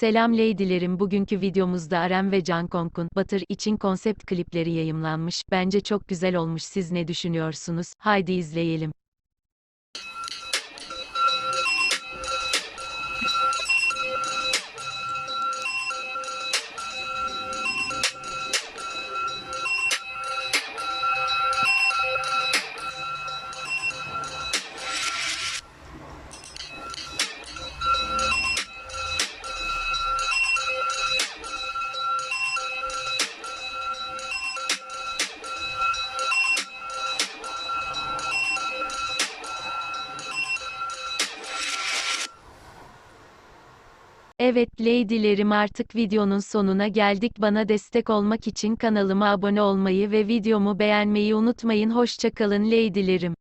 Selam leydilerim bugünkü videomuzda Arem ve Jungkook'un Butter için konsept klipleri yayımlanmış. Bence çok güzel olmuş siz ne düşünüyorsunuz? Haydi izleyelim. Evet leydilerim artık videonun sonuna geldik. Bana destek olmak için kanalıma abone olmayı ve videomu beğenmeyi unutmayın. Hoşça kalın leydilerim.